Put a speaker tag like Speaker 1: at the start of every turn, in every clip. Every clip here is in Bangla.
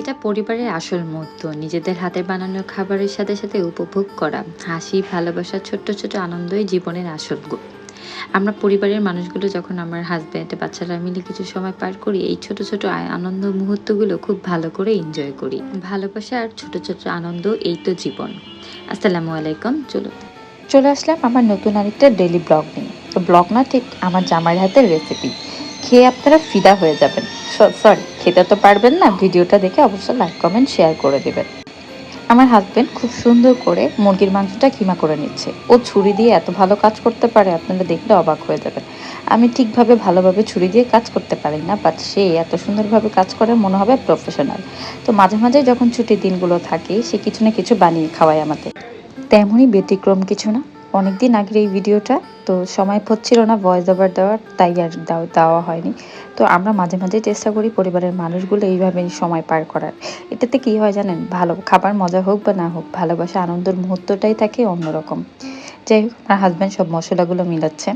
Speaker 1: এটা পরিবারের আসল মুহূর্ত। নিজেদের হাতে বানানো খাবারের সাথে সাথে উপভোগ করা, হাসি, ভালোবাসা, ছোট্ট ছোট আনন্দই জীবনের আসল আমরা পরিবারের মানুষগুলো যখন আমার হাজব্যান্ড বাচ্চারা মিলে কিছু সময় পার করি, এই ছোট ছোট আনন্দ মুহূর্তগুলো খুব ভালো করে এনজয় করি। ভালোবাসা আর ছোট ছোট আনন্দ, এই তো জীবন। আসসালামু আলাইকুম চলো
Speaker 2: চলে আসলাম আমার নতুন আরেকটা ডেলি ব্লগ নিয়ে। তো ব্লগ না, ঠিক আমার জামাইয়ের হাতের রেসিপি খেয়ে আপনারা ফিদা হয়ে যাবেন। সরি খেতে তো পারবেন না, ভিডিওটা দেখে অবশ্যই লাইক কমেন্ট শেয়ার করে দেবেন। আমার হাজবেন্ড খুব সুন্দর করে মুরগির মাংসটা কিমা করে নিচ্ছে। ও ছুরি দিয়ে এত ভালো কাজ করতে পারে, আপনারা দেখলে অবাক হয়ে যাবেন। আমি ঠিকভাবে ভালোভাবে ছুরি দিয়ে কাজ করতে পারি না বাট সে এত সুন্দরভাবে কাজ করে, মনে হবে প্রফেশনাল তো মাঝে মাঝে যখন ছুটির দিনগুলো থাকে, সে কিছু না কিছু বানিয়ে খাওয়ায় আমাদের। তেমনই ব্যতিক্রম কিছু না। অনেকদিন আগের এই ভিডিওটা তো সময় হচ্ছিল না ভয়েস ওভার দেওয়ার, তাই আর দেওয়া- দেওয়া হয়নি। তো আমরা মাঝে মাঝে চেষ্টা করি পরিবারের মানুষগুলো এইভাবে সময় পার করার। এটাতে কি হয় জানেন? ভালো খাবার মজা হোক বা না হোক, ভালোবাসা আনন্দের মুহূর্তটাই থাকে অন্যরকম। যাই হোক, আমার হাজব্যান্ড সব মশলাগুলো মিলাচ্ছে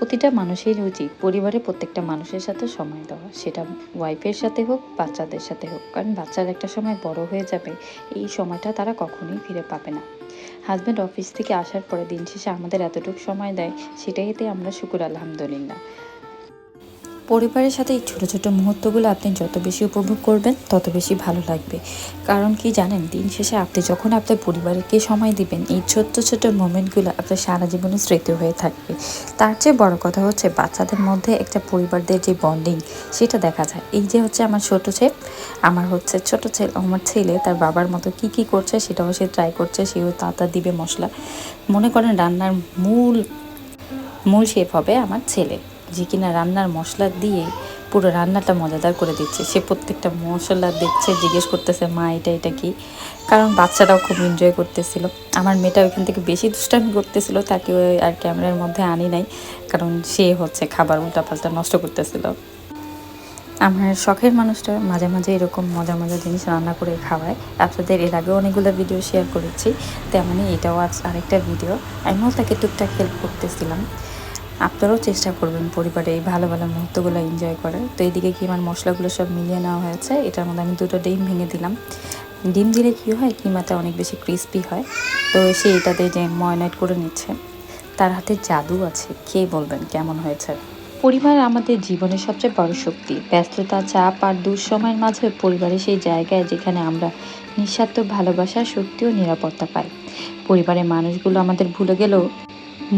Speaker 2: প্রতিটা মানুষের উচিত পরিবারের প্রত্যেকটা মানুষের সাথে সময় দেওয়া। সেটা ওয়াইফের সাথে হোক, বাচ্চাদের সাথে হোক। কারণ বাচ্চারা একটা সময় বড় হয়ে যাবে, এই সময়টা তারা কখনোই ফিরে পাবে না। হাজব্যান্ড অফিস থেকে আসার পরে দিন শেষে আমাদের এতটুকু সময় দেয়, সেটাইতে আমরা শুকুর আলহামদুলিল্লাহ। পরিবারের সাথে এই ছোটো ছোটো মুহূর্তগুলো আপনি যত বেশি উপভোগ করবেন, তত বেশি ভালো লাগবে। কারণ কি জানেন, দিন শেষে আপনি যখন আপনার পরিবারকে সময় দিবেন, এই ছোট্ট ছোট্ট মোমেন্টগুলো আপনার সারা জীবনে স্মৃতি হয়ে থাকবে। তার চেয়ে বড় কথা হচ্ছে, বাচ্চাদের মধ্যে একটা পরিবারদের যে বন্ডিং সেটা দেখা যায়। এই যে হচ্ছে আমার ছোট ছেলে, আমার হচ্ছে ছোট ছেলে, আমার ছেলে তার বাবার মতো কি কি করছে, সেটাও সে ট্রাই করছে, সেও তাতা দিবে মশলা। মনে করেন রান্নার মূল মূল শেফ হবে আমার ছেলে। যে কিনা রান্নার মশলা দিয়ে পুরো রান্নাটা মজাদার করে দিচ্ছে। সে প্রত্যেকটা মশলা দেখছে, জিজ্ঞেস করতেছে, মা, এটা এটা কি? কারণ বাচ্চারাও খুব এনজয় করতেছিল। আমার মেয়েটা ওইখান থেকে বেশি দুষ্টামি করতেছিল, তাকে ওই আর ক্যামেরার মধ্যে আনি নাই, কারণ সে হচ্ছে খাবার উল্টাপাল্টা নষ্ট করতেছিল। আমার শখের মানুষটা মাঝে মাঝে এরকম মজা মজা জিনিস রান্না করে খাওয়ায়। আপনাদের এর আগেও অনেকগুলো ভিডিও শেয়ার করেছি তেমনই এটাও আজ আরেকটা ভিডিও আমিও তাকে টুকটাক হেল্প করতেছিলাম। আপনারাও চেষ্টা করবেন পরিবারে এই ভালো ভালো মুহূর্তগুলো এনজয় করার। তো এইদিকে কি আমার মশলাগুলো সব মিলিয়ে নেওয়া হয়েছে? এটার মধ্যে আমি দুটো ডিম ভেঙে দিলাম। ডিম দিলে কী হয়? কিমাটা অনেক বেশি ক্রিস্পি হয়। তো সে এটাতে যে ময়নাইট করে নিচ্ছে, তার হাতে জাদু আছে। কে বলবেন কেমন হয়েছে? পরিবার আমাদের জীবনের সবচেয়ে বড় শক্তি। ব্যস্ততা, চাপ আর দুঃসময়ের মাঝে পরিবারের সেই জায়গায় যেখানে আমরা নিঃস্বার্থ ভালোবাসা, শক্তি ও নিরাপত্তা পাই। পরিবারের মানুষগুলো আমাদের ভুলে গেলেও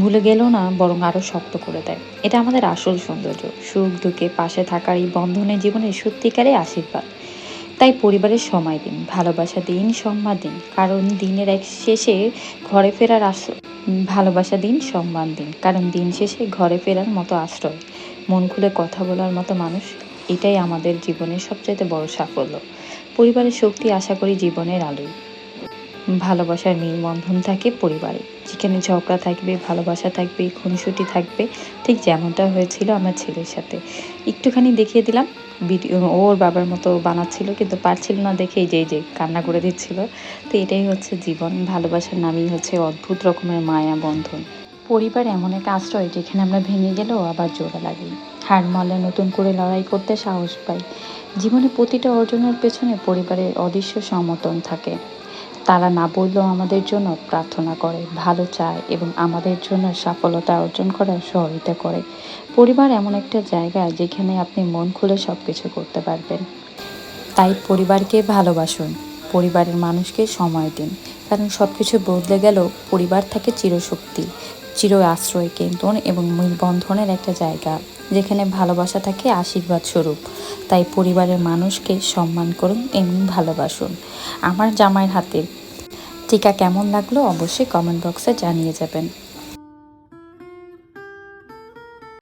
Speaker 2: ভুলে গেলেও না, বরং আরও শক্ত করে দেয়। এটা আমাদের আসল সৌন্দর্য। সুখ, দুঃখে পাশে থাকার এই বন্ধনের জীবনের সত্যিকারের আশীর্বাদ। তাই পরিবারের সময় দিন, ভালোবাসা দিন, সম্মান দিন। কারণ দিনের এক শেষে ঘরে ফেরার আস ভালোবাসা দিন, সম্মান দিন। কারণ দিন শেষে ঘরে ফেরার মতো আশ্রয়। মন খুলে কথা বলার মতো মানুষ, এটাই আমাদের জীবনের সবচাইতে বড় সাফল্য। পরিবারের শক্তি আশা করি জীবনের আলোয়। ভালোবাসার মিল বন্ধন থাকে পরিবারে। যেখানে ঝগড়া থাকবে, ভালোবাসা থাকবে, খুনসুটি থাকবে, ঠিক যেমনটা হয়েছিল আমার ছেলের সাথে। একটুখানি দেখিয়ে দিলাম, ভিডিও ওর বাবার মতো বানাচ্ছিল, কিন্তু পারছিল না দেখে যে যে কান্না করে দিচ্ছিল। তো এটাই হচ্ছে জীবন, ভালোবাসার নামই হচ্ছে অদ্ভুত রকমের মায়া বন্ধন। পরিবার এমন এক আশ্রয় যেখানে আমরা ভেঙে গেলেও আবার জোড়া লাগে। হার মারলে নতুন করে লড়াই করতে সাহস পাই। জীবনে প্রতিটা অর্জনের পেছনে পরিবারের অদৃশ্য সমর্থন থাকে। তারা না বললেও আমাদের জন্য প্রার্থনা করে, ভালো চায় এবং আমাদের জন্য সফলতা অর্জন করার সহায়তা করে। পরিবার এমন একটা জায়গা যেখানে আপনি মন খুলে সব কিছু করতে পারবেন। তাই পরিবারকে ভালোবাসুন, পরিবারের মানুষকে সময় দিন। কারণ সব কিছু বদলে গেলেও পরিবার থাকে চিরশক্তি। চির আশ্রয় কেন্দ্র এবং বন্ধনের একটা জায়গা, যেখানে ভালোবাসা থাকে আশীর্বাদ স্বরূপ। তাই পরিবারের মানুষকে সম্মান করুন এবং ভালোবাসুন। আমার জামাইয়ের হাতে টিকা কেমন লাগল অবশ্যই কমেন্ট বক্সে জানিয়ে যাবেন।